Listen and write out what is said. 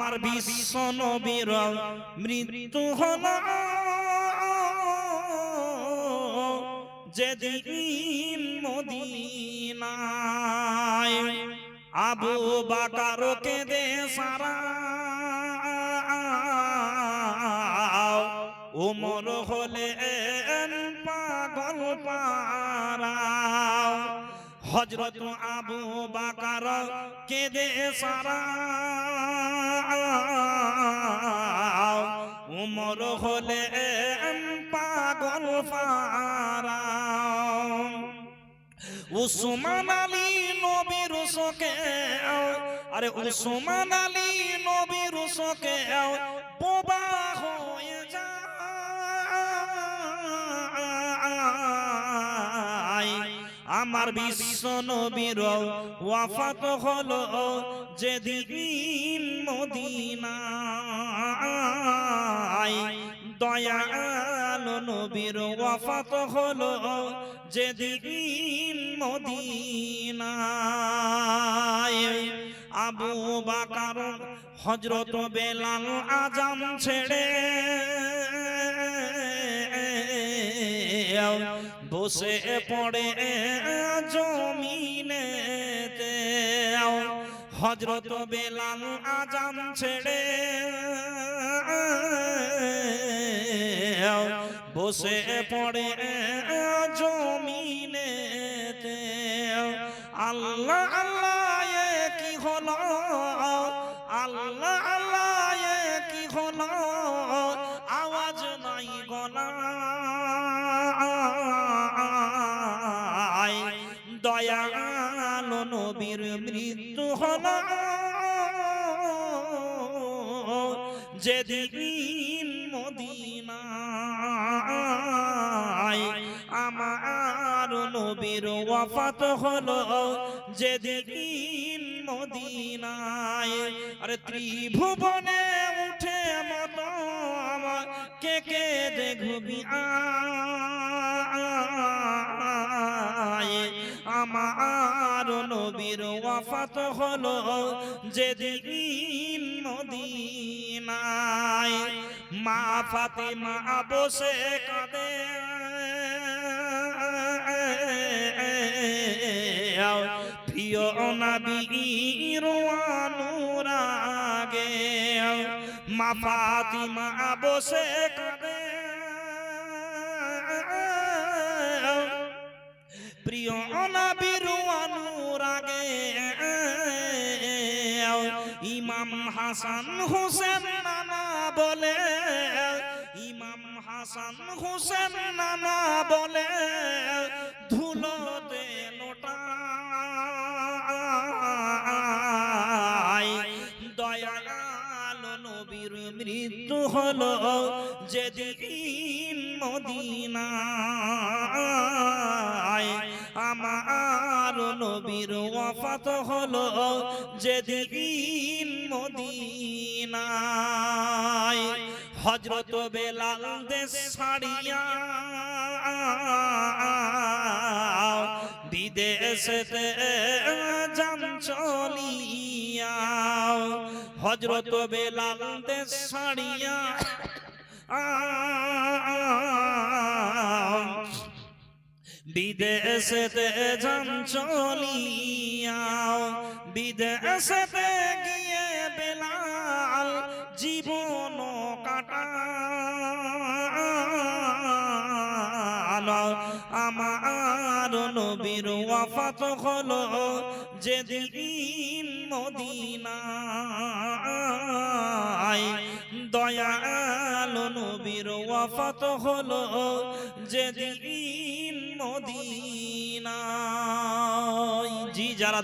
আমার বিশ্ব নবীর মৃত্যু হল। যেদিন মদিনায় আবু বাকার কেঁদে সারা উমর হলে হজরত আবু বাকার কেঁদে সারা উমর হলে পাগল উসমান আলী নবীর শোকে, আরে উসমান আলী নবীর শোকে, বোবা আমার বিশ্ব নবীর ওয়াফাত হলো যেদিন মদিনায় দয়াল নবীর ওয়াফাত হলো যেদিন মদিনায়। আবু বাকার হজরত বেলাল আজাম ছেড়ে বসে পড়ে জমিনেতে হজরত বেলাল আজাম ছেড়ে বসে পড়ে জমিনেতে আল্লাহ আল্লাহ কি হলো? আল্লাহ মৃত্যু হলো যেদিন মদিনায় আমার নবীর ওয়াফাত হলো যেদিন মদিনায়। আরে ত্রিভুবনে উঠে মত আমার কে কে দেখবি আমার নবীর ওয়াফাত হলো যেদিন মদিনায়। মা ফাতিমা বসে কাঁদে প্রিয় মা ফাতিমা বসে কাঁদে প্রিয় নবীর হাসান হোসেন নানা বলে, ইমাম হাসান হোসেন নানা বলে ধুলোতে লোটা দয়াল নবীর মৃত্যু হলো যেদিন মদিনায়। আমার নবীর ওয়াফাত হলো যেদিন মদিনায় হজরত বেলাল দেশ ছাড়িয়া বিদেশেতে যান চলিয়া। হজরত বেলাল দেশ ছাড়িয়া বিদেশেতে যান চলিয়া বিদেশেতে গিয়ে বেলাল জীবন কাটা আমার নবীর ওয়াফাত হলো যেদিন মদিনায় দয়াল নবীর ওয়াফাত হলো যেদিন মদিনায়। জি যারা